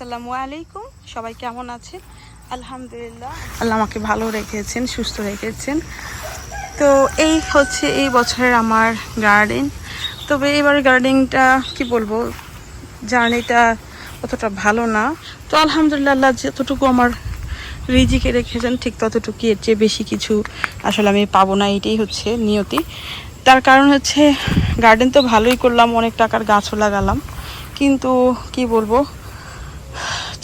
আসসালামু আলাইকুম। সবাই কেমন আছেন? আলহামদুলিল্লাহ। আল্লাহ আমাকে ভালো রেখেছেন, সুস্থ রেখেছেন। তো এই হচ্ছে এই বছরের আমার গার্ডেন তবে এবার গার্ডেনটা কি বলব? জার্নিটা অতটা ভালো না। তো আলহামদুলিল্লাহ যতটুকু আমার রিজিকে রেখেছেন, ঠিক ততটুকু এর চেয়ে বেশি কিছু আসলে আমি পাবো না, এটাই হচ্ছে নিয়তি। তার কারণ হচ্ছে গার্ডেন তো ভালোই করলাম, অনেক টাকার গাছও লাগালাম। কিন্তু কি বলব?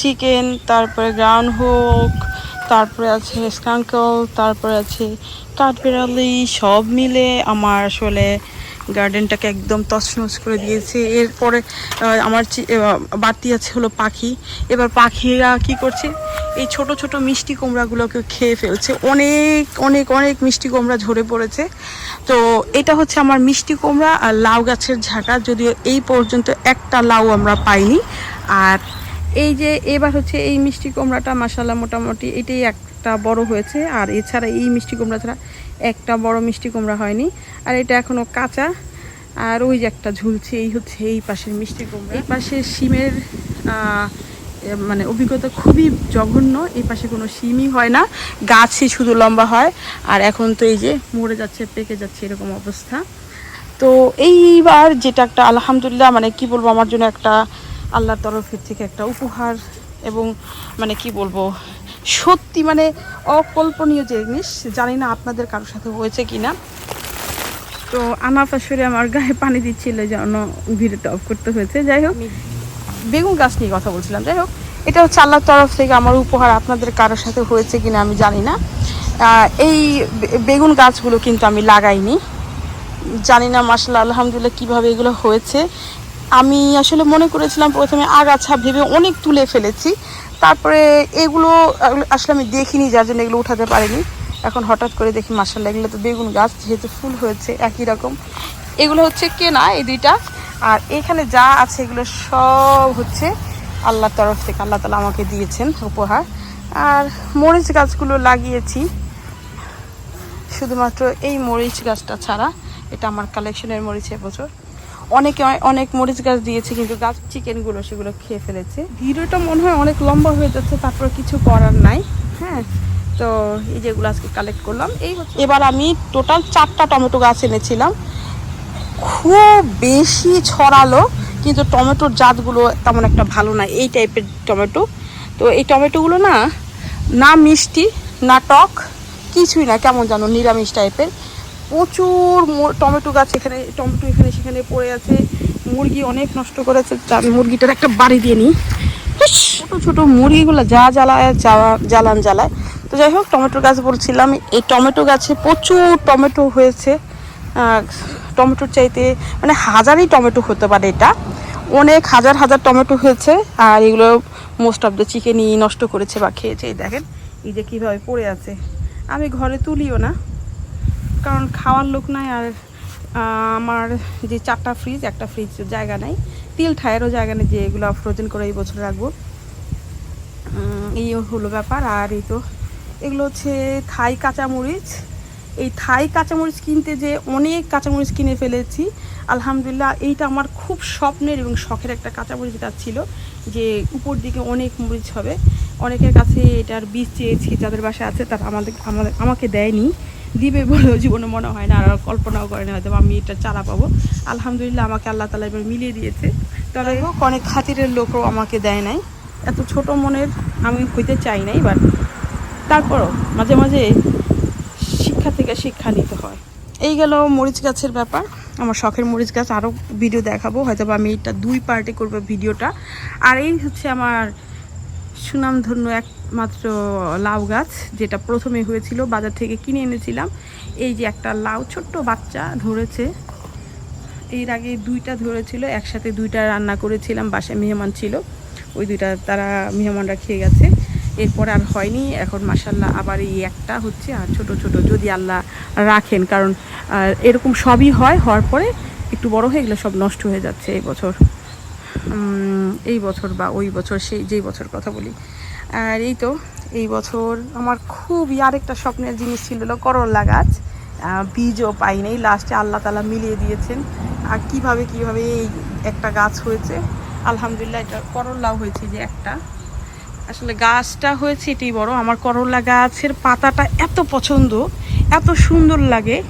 চিকেন, তারপরে গ্রাউন্ড হোক তারপরে আছে স্কাঙ্কল তারপরে আছে কাঠবিড়ালি, সব মিলে আমার আসলে গার্ডেনটাকে একদম তছনছ করে দিয়েছে। এরপরে আমার বাড়তি আছে হলো পাখি। এবার পাখিরা কি করছে? এই ছোট ছোট মিষ্টি কুমড়াগুলোকে খেয়ে ফেলছে। অনেক অনেক অনেক মিষ্টি কুমড়া ঝরে পড়েছে। তো এটা হচ্ছে আমার মিষ্টি কুমড়া আর লাউ গাছের ঝাঁকা যদিও এই পর্যন্ত একটা লাউ আমরা পাইনি। আর এই যে এবার হচ্ছে এই মিষ্টি কুমড়াটা মাসাল্লাহ মোটামুটি এটাই একটা বড় হয়েছে। আর এছাড়া এই মিষ্টি কুমড়া ছাড়া একটা বড় মিষ্টি কুমড়া হয়নি। আর এটা এখনও কাঁচা। আর ওই যে একটা ঝুলছে, এই হচ্ছে এই পাশের মিষ্টি কুমড়া। এই পাশে শিমের মানে অভিজ্ঞতা খুবই জঘন্য। এই পাশে কোনো শিমই হয় না, গাছই শুধু লম্বা হয়। আর এখন তো এই যে মরে যাচ্ছে, পেকে যাচ্ছে এরকম অবস্থা। তো এইবার যেটা একটা আলহামদুলিল্লাহ মানে কি বলব, আমার জন্য একটা আল্লাহর তরফের থেকে একটা উপহার এবং মানে কি বলব সত্যি মানে অকল্পনীয় জিনিস জানি না আপনাদের কারোর সাথে হয়েছে কি না তো আনাফ আসলে আমার গায়ে পানি দিচ্ছিল যেন ভিডিওটা অফ করতে হয়েছে যাই হোক। বেগুন গাছ নিয়ে কথা বলছিলাম যাই হোক। এটা হচ্ছে আল্লাহর তরফ থেকে আমার উপহার আপনাদের কারোর সাথে হয়েছে কিনা আমি জানি না। এই বেগুন গাছগুলো কিন্তু আমি লাগাইনি। জানি না মাসাল্লাহ আলহামদুলিল্লাহ কীভাবে এগুলো হয়েছে। আমি আসলে মনে করেছিলাম প্রথমে আগাছা ভেবে অনেক তুলে ফেলেছি। তারপরে এগুলো আসলে আমি দেখিনি, যার জন্য এগুলো উঠাতে পারিনি। এখন হঠাৎ করে দেখি মাসাল্লাহ এগুলো তো বেগুন গাছ, যেহেতু ফুল হয়েছে, একই রকম। এগুলো হচ্ছে কেনা, এই দুইটা। আর এখানে যা আছে, এগুলো সব হচ্ছে আল্লাহর তরফ থেকে, আল্লাহ তালা আমাকে দিয়েছেন উপহার। আর মরিচ গাছগুলো লাগিয়েছি। শুধুমাত্র এই মরিচ গাছটা ছাড়া, এটা আমার কালেকশনের মরিচ এবছর। অনেকে অনেক মরিচ গাছ দিয়েছে, কিন্তু গাছ চিকেনগুলো সেগুলো খেয়ে ফেলেছে। ভিডিওটা মনে হয় অনেক লম্বা হয়ে যাচ্ছে তারপর কিছু করার নাই। হ্যাঁ তো এই যেগুলো আজকে কালেক্ট করলাম। এই এবার আমি টোটাল চারটা টমেটো গাছ এনেছিলাম। খুব বেশি ছড়ালো, কিন্তু টমেটোর জাতগুলো তেমন একটা ভালো না, এই টাইপের টমেটো। তো এই টমেটোগুলো না না মিষ্টি, না টক, কিছুই না, কেমন জানো, নিরামিষ টাইপের প্রচুর টমেটো গাছ এখানে, টমেটো এখানে, সেখানে পড়ে আছে। মুরগি অনেক নষ্ট করেছে। আমি মুরগিটার একটা বাড়ি দিয়ে নিই। ছোট ছোট মুরগিগুলো যা জ্বালায়, জ্বালা- জ্বালান জ্বালায়। তো যাই হোক, টমেটো গাছ বলছিলাম। এই টমেটো গাছে প্রচুর টমেটো হয়েছে। টমেটোর চাইতে মানে হাজারই টমেটো হতে পারে এটা। অনেক হাজার হাজার টমেটো হয়েছে। আর এগুলো মোস্ট অফ দ্য চিকেনই নষ্ট করেছে বা খেয়েছে। এই দেখেন, এই যে কীভাবে পড়ে আছে। আমি ঘরে তুলিও না। কারণ খাওয়ার লোক নাই আর আমার যে চারটা ফ্রিজ একটা ফ্রিজ জায়গা নাই। তিল ঠায়েরও জায়গা নেই যে এগুলো ফ্রোজেন করে এই বছর রাখব। এই হলো ব্যাপার। আর এই তো, এগুলো হচ্ছে থাই কাঁচামরিচ। এই থাই কাঁচামরিচ কিনতে যে অনেক কাঁচামরিচ কিনে ফেলেছি, আলহামদুলিল্লাহ এইটা আমার খুব স্বপ্নের এবং শখের একটা কাঁচামরিচ গাছ ছিল যে উপর দিকে অনেক মরিচ হবে। অনেকের কাছে এটার বীজ চেয়েছি, যাদের বাসায় আছে, তারা আমাদের আমাদের আমাকে দেয়নি। দিবে বলেও জীবনে মনে হয় না, আর কল্পনাও করে না হয়তো আমি এটা চারা পাবো। আলহামদুলিল্লাহ আমাকে আল্লাহ তালা এবার মিলিয়ে দিয়েছে। তবে হোক, অনেক খাতিরের লোকও আমাকে দেয় নাই। এত ছোট মনের আমি হইতে চাই নাই বাট তারপরও মাঝে মাঝে শিক্ষা থেকে শিক্ষা নিতে হয়। এই গেল মরিচ গাছের ব্যাপার। আমার শখের মরিচ গাছ আরও ভিডিও দেখাবো হয়তো বা আমি এটা দুই পার্টে করব ভিডিওটা আর এই হচ্ছে আমার সুনামধন্য একমাত্র লাউ গাছ, যেটা প্রথমে হয়েছিল, বাজার থেকে কিনে এনেছিলাম। এই যে একটা লাউ, ছোট্ট বাচ্চা ধরেছে। এর আগে দুইটা ধরেছিল, একসাথে দুইটা রান্না করেছিলাম, বাসায় মেহমান ছিল। ওই দুইটা তারা মেহমানরা খেয়ে গেছে। এরপরে আর হয়নি, এখন মাসাল্লাহ আবার এই একটা হচ্ছে, আর ছোট ছোট যদি আল্লাহ রাখেন, কারণ এরকম সবই হয়, হওয়ার পরে একটু বড় হয়ে গেলে সব নষ্ট হয়ে যাচ্ছে এই বছর। এই বছর বা ওই বছর সেই, যেই বছর কথা বলি। আর এই তো, এই বছর আমার খুবই আরেকটা স্বপ্নের জিনিস ছিল করলা গাছ। বীজও পাই নাই। লাস্টে আল্লাহ তালা মিলিয়ে দিয়েছেন। আর কীভাবে কীভাবে এই একটা গাছ হয়েছে? আলহামদুলিল্লাহ, এটা করল্লাও হয়েছে যে একটা। আসলে গাছটা হয়েছে এটাই বড়। আমার করল্লা গাছের পাতাটা এত পছন্দ, এত সুন্দর লাগে।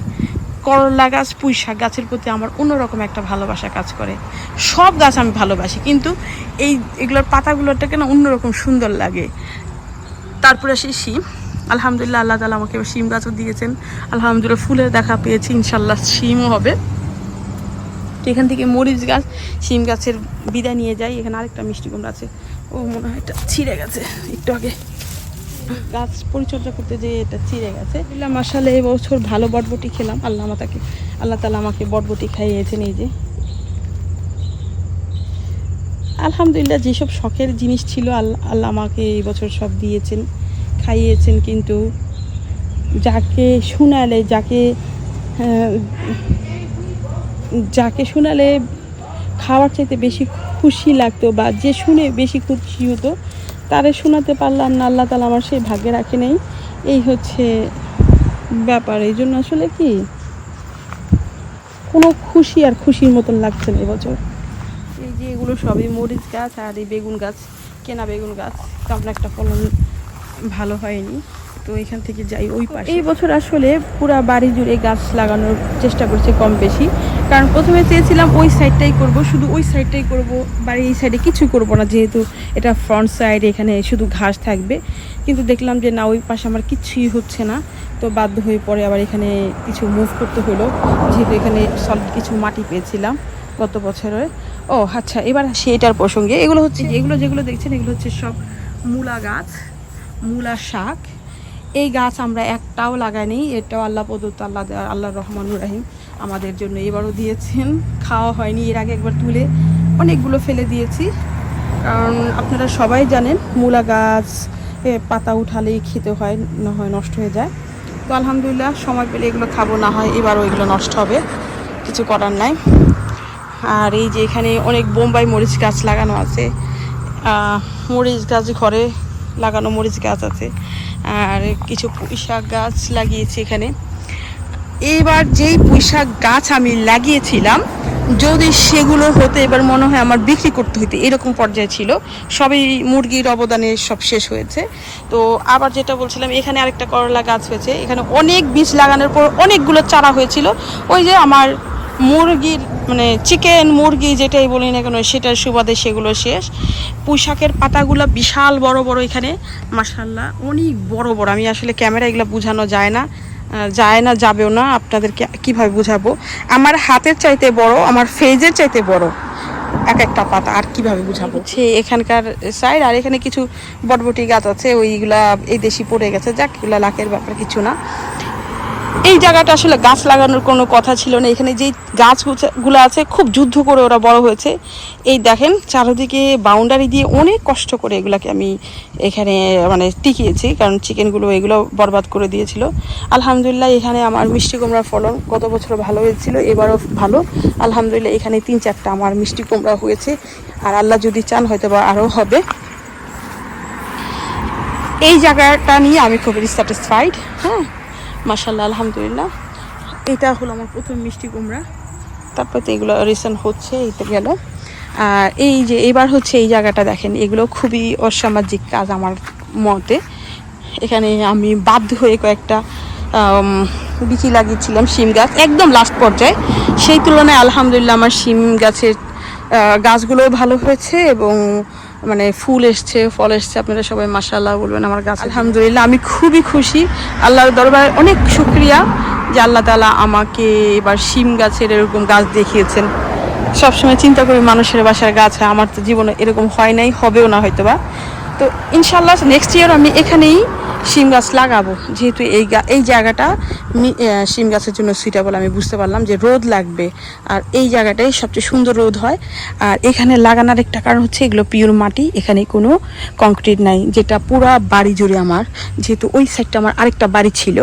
করল্লা গাছ পুঁই শাক গাছের প্রতি আমার অন্যরকম একটা ভালোবাসা কাজ করে। সব গাছ আমি ভালোবাসি, কিন্তু এই এগুলোর পাতাগুলোটাকে না অন্যরকম সুন্দর লাগে। তারপরে সেই শিম। আলহামদুলিল্লাহ, আল্লাহ তালা আমাকে শিম গাছও দিয়েছেন। আলহামদুলিল্লাহ, ফুলের দেখা পেয়েছি ইনশাল্লাহ শিমও হবে। এখান থেকে মরিচ গাছ, শিম গাছের বিদায় নিয়ে যাই। এখানে আরেকটা মিষ্টি কুমড়া আছে। ও মনে হয় এটা ছিঁড়ে গেছে, একটু আগে। গাছ পরিচর্যা করতে যে এটা ছিঁড়ে গেছে। বললাম আসলে এবছর ভালো বটবটি খেলাম। আল্লাহ আমাকে আল্লাহ তালা আমাকে বটবটি খাইয়েছেন এই যে। আলহামদুলিল্লাহ, যেসব শখের জিনিস ছিল, আল্লাহ আল্লাহ আমাকে এই বছর সব দিয়েছেন, খাইয়েছেন। কিন্তু যাকে শুনালে, যাকে যাকে শোনালে খাওয়ার চাইতে বেশি খুশি লাগতো বা যে শুনে বেশি খুশি হতো তারে শোনাতে পারলাম না আল্লাহ তালা আমার সেই ভাগ্যে রাখে নেই। এই হচ্ছে ব্যাপার এই জন্য আসলে কি? কোনো খুশি আর খুশির মতন লাগছে না এবছর। এই যে এগুলো সবই মরিচ গাছ আর এই বেগুন গাছ কেনা বেগুন গাছ তেমন একটা ফলন ভালো হয়নি তো এখান থেকে যাই ওই পাশে। এই বছর আসলে পুরা বাড়ি জুড়ে গাছ লাগানোর চেষ্টা করছে কম বেশি কারণ প্রথমে চেয়েছিলাম ওই সাইডটাই করব, শুধু ওই সাইডটাই করব বাড়ির এই সাইডে কিছু করব না, যেহেতু এটা ফ্রন্ট সাইড এখানে শুধু ঘাস থাকবে। কিন্তু দেখলাম যে না, ওই পাশে আমার কিছুই হচ্ছে না। তো বাধ্য হয়ে পরে আবার এখানে কিছু মুভ করতে হলো। যেহেতু এখানে সলিড কিছু মাটি পেয়েছিলাম গত বছরে। ও আচ্ছা এবার আসি এটার প্রসঙ্গে। এগুলো হচ্ছে এগুলো যেগুলো দেখছেন, এগুলো হচ্ছে সব মূলা গাছ, মূলা শাক। এই গাছ আমরা একটাও লাগাই লাগাইনি এটাও আল্লাহ প্রদত্ত, আল্লাহ আল্লাহ রহমানুর রাহিম। আমাদের জন্য এবারও দিয়েছেন। খাওয়া হয়নি, এর আগে একবার তুলে অনেকগুলো ফেলে দিয়েছি। কারণ আপনারা সবাই জানেন, মূলা গাছ পাতা উঠালেই খেতে হয়, না হয় নষ্ট হয়ে যায়। তো আলহামদুলিল্লাহ, সময় পেলে এগুলো খাব, না হয় এবারও এগুলো নষ্ট হবে। কিছু করার নাই। আর এই যে এখানে অনেক বোম্বাই মরিচ গাছ লাগানো আছে। মরিচ গাছ ঘরে লাগানো মরিচ গাছ আছে। আর কিছু পুঁই শাক গাছ লাগিয়েছি এখানে। এবার যেই পুঁই শাক গাছ আমি লাগিয়েছিলাম, যদি সেগুলো হতে এবার মনে হয় আমার বিক্রি করতে হইতে, এরকম পর্যায়ে ছিল। সবই মুরগির অবদানে সব শেষ হয়েছে। তো আবার যেটা বলছিলাম, এখানে আরেকটা করলা গাছ হয়েছে। এখানে অনেক বীজ লাগানোর পর অনেকগুলো চারা হয়েছিল। ওই যে আমার মুরগির মানে চিকেন মুরগি যেটাই বলি না কেন, সেটার সুবাদে সেগুলো শেষ। পুঁই শাকের পাতাগুলো বিশাল বড় বড় এখানে। মাসাল্লাহ অনেক বড় বড়। আমি আসলে ক্যামেরা এগুলো বোঝানো যায় না। যায় না, যাবেও না, আপনাদেরকে কীভাবে বুঝাবো? আমার হাতের চাইতে বড়, আমার ফেজের চাইতে বড় এক একটা পাতা, আর কীভাবে বুঝাবো? সে এখানকার সাইড, আর এখানে কিছু বটবটি গাছ আছে, ওইগুলা এই দেশি পড়ে গেছে, যাক, এগুলা লাখের ব্যাপার, কিছু না। এই জায়গাটা আসলে গাছ লাগানোর কোনো কথা ছিল না। এখানে যেই গাছগুলো আছে, খুব যুদ্ধ করে ওরা বড় হয়েছে। এই দেখেন, চারিদিকে বাউন্ডারি দিয়ে অনেক কষ্ট করে এগুলাকে আমি এখানে মানে টিকিয়েছি। কারণ চিকেনগুলো এগুলো বরবাদ করে দিয়েছিল। আলহামদুলিল্লাহ, এখানে আমার মিষ্টি কুমড়ার ফলন গত বছর ভালো হয়েছিল, এবারও ভালো। আলহামদুলিল্লাহ, এখানে তিন চারটা আমার মিষ্টি কুমড়া হয়েছে। আর আল্লাহ যদি চান হয়তো বা আরও হবে। এই জায়গাটা নিয়ে আমি খুবই স্যাটিসফাইড হ্যাঁ। মাসাল্লাহ আলহামদুলিল্লাহ। এটা হলো আমার প্রথম মিষ্টি কুমড়া। তারপর তো এগুলো রিসেন্ট হচ্ছে এই তো গেল। আর এই যে এবার হচ্ছে এই জায়গাটা দেখেন এগুলো খুবই অসামাজিক কাজ আমার মতে। এখানে আমি বাধ্য হয়ে কয়েকটা বিচি লাগিয়েছিলাম শিম গাছ একদম লাস্ট পর্যায়ে। সেই তুলনায় আলহামদুলিল্লাহ আমার শিম গাছের গাছগুলোও ভালো হয়েছে এবং মানে ফুল এসছে, ফল এসছে, আপনারা সবাই মাসাল্লাহ বলবেন আমার গাছ। আলহামদুলিল্লাহ, আমি খুবই খুশি। আল্লাহর দরবারে অনেক শুক্রিয়া যে আল্লাহ তালা আমাকে এবার শিম গাছের এরকম গাছ দেখিয়েছেন। সবসময় চিন্তা করি মানুষের বাসার গাছ আমার তো জীবনে এরকম হয় নাই, হবেও না হয়তো বা তো ইনশাল্লাহ নেক্সট ইয়ার আমি এখানেই শিম গাছ লাগাবো। যেহেতু এই এই জায়গাটা শিম গাছের জন্য সুইটেবল আমি বুঝতে পারলাম যে রোদ লাগবে। আর এই জায়গাটাই সবচেয়ে সুন্দর রোদ হয়। আর এখানে লাগানোর একটা কারণ হচ্ছে এগুলো পিওর মাটি, এখানে কোনো কংক্রিট নাই, যেটা পুরা বাড়ি জুড়ে আমার। যেহেতু ওই সাইডটা আমার আরেকটা বাড়ি ছিল।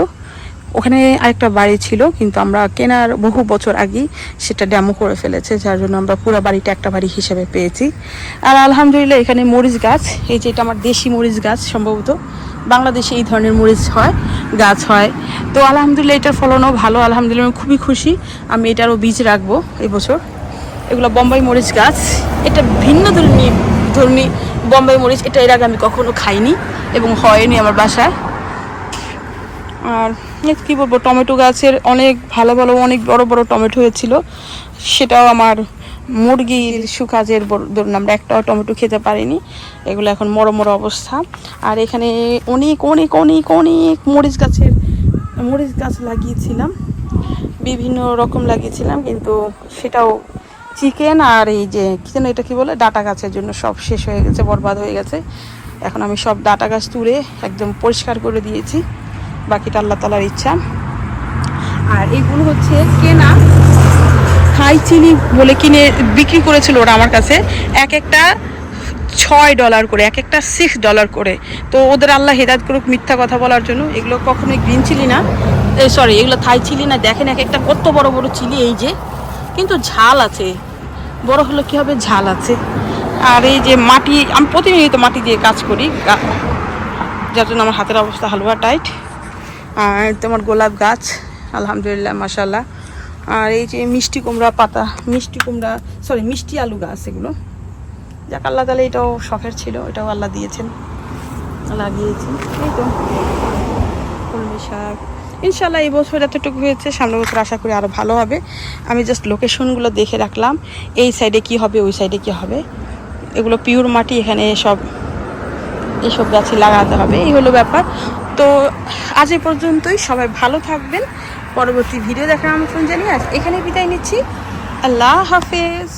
ওখানে আরেকটা বাড়ি ছিল, কিন্তু আমরা কেনার বহু বছর আগেই সেটা ড্যামো করে ফেলেছে, যার জন্য আমরা পুরো বাড়িটা একটা বাড়ি হিসেবে পেয়েছি। আর আলহামদুলিল্লাহ এখানে মরিচ গাছ, এই যে এটা আমার দেশি মরিচ গাছ সম্ভবত, বাংলাদেশে এই ধরনের মরিচ হয়, গাছ হয়। তো আলহামদুলিল্লাহ এটার ফলনও ভালো, আলহামদুলিল্লাহ আমি খুবই খুশি, আমি এটারও বীজ রাখব এবছর। এগুলো বোম্বাই মরিচ গাছ, এটা ভিন্ন ধর্মী ধর্মী বম্বে মরিচ, এটা এর আগে আমি কখনো খাইনি এবং হয়নি আমার বাসায়। আর কি বলব, টমেটো গাছের অনেক ভালো ভালো, অনেক বড় বড় টমেটো হয়েছিল। সেটাও আমার মুরগির সুকাজের ধরুন আমরা একটাও টমেটো খেতে পারিনি। এগুলো এখন মরো মরো অবস্থা। আর এখানে অনেক অনেক অনেক অনেক মরিচ গাছের, মরিচ গাছ লাগিয়েছিলাম। বিভিন্ন রকম লাগিয়েছিলাম, কিন্তু সেটাও চিকেন আর এই যে, কি যেন এটা কি বলে, ডাটা গাছের জন্য সব শেষ হয়ে গেছে, বরবাদ হয়ে গেছে। এখন আমি সব ডাটা গাছ তুলে একদম পরিষ্কার করে দিয়েছি। বাকিটা আল্লাহ তালার ইচ্ছা। আর এগুলো হচ্ছে কেনা। থাই চিনি বলে কিনে বিক্রি করেছিল ওরা আমার কাছে। এক একটা ছয় ডলার করে এক একটা সিক্স ডলার করে। তো ওদের আল্লাহ হেদায়ত করুক মিথ্যা কথা বলার জন্য। এগুলো কখনোই গ্রিন চিলি না। সরি এগুলো থাই চিলি না। দেখেন এক একটা কত বড় বড় চিলি এই যে। কিন্তু ঝাল আছে। বড় হলে কী হবে? ঝাল আছে। আর এই যে মাটি আমি প্রতিনিয়ত মাটি দিয়ে কাজ করি। যার জন্য আমার হাতের অবস্থা হালুয়া টাইট আর তোমার গোলাপ গাছ, আলহামদুলিল্লাহ মাসাল্লাহ আর এই যে মিষ্টি কুমড়া পাতা, মিষ্টি কুমড়া সরি মিষ্টি আলু গাছ এগুলো। যাক, আল্লাহ তাহলে এটাও শখের ছিল, এটাও আল্লাহ দিয়েছেন। লাগিয়েছি এই তো, কলমি শাক। ইনশাল্লাহ এই বছর এতটুকু হয়েছে, সামনের বছর আশা করি আরও ভালো হবে। আমি জাস্ট লোকেশনগুলো দেখে রাখলাম, এই সাইডে কি হবে, ওই সাইডে কি হবে। এগুলো পিওর মাটি, এখানে সব এইসব গাছই লাগাতে হবে, এই হলো ব্যাপার। তো আজ এ পর্যন্তই, সবাই ভালো থাকবেন। পরবর্তী ভিডিও দেখার আমন্ত্রণ জানিয়ে আজ এখানে বিদায় নিচ্ছি। আল্লাহ হাফেজ।